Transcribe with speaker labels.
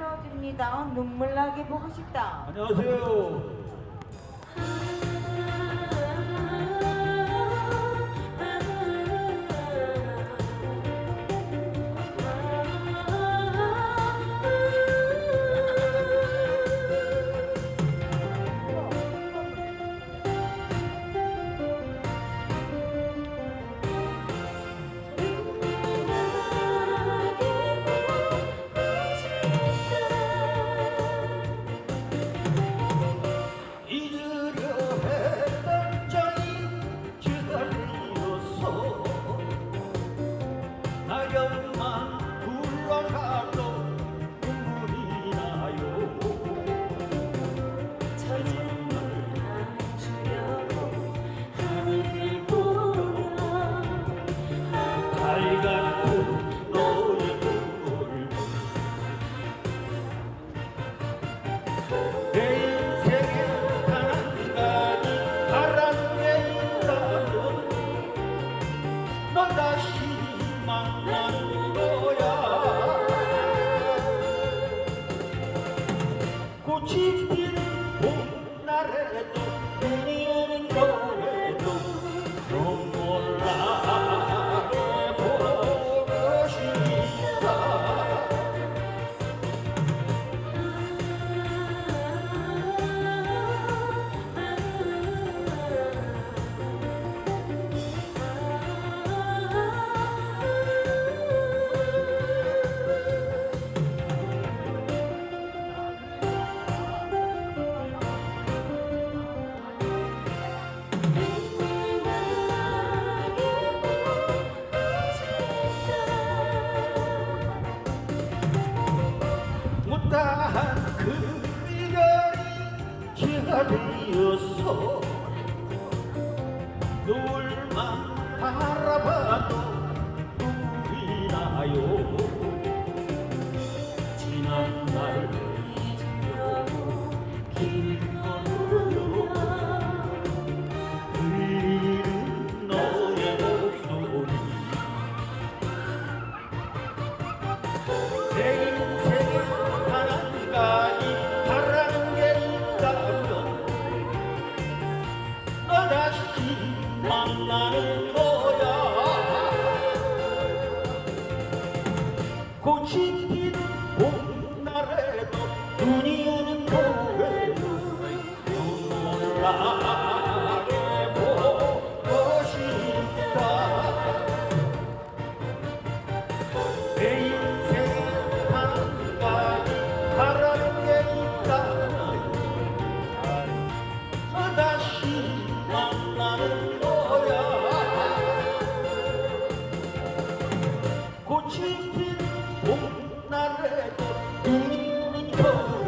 Speaker 1: 불러줍니다. 눈물 나게 보고 싶다.
Speaker 2: 안녕하세요. 꽃 못다한 그 이별이 기다려서 노을만 바라봐도 눈물이 나요. 지난 날 들리는 너의 목소리 눈이 오는 거에도 눈물 나게 보고 싶다 내 인생에 한 가지 바라는 게 있다면 너 다시 만나는 꽃이 핀 봄날에도 눈이 오는 거야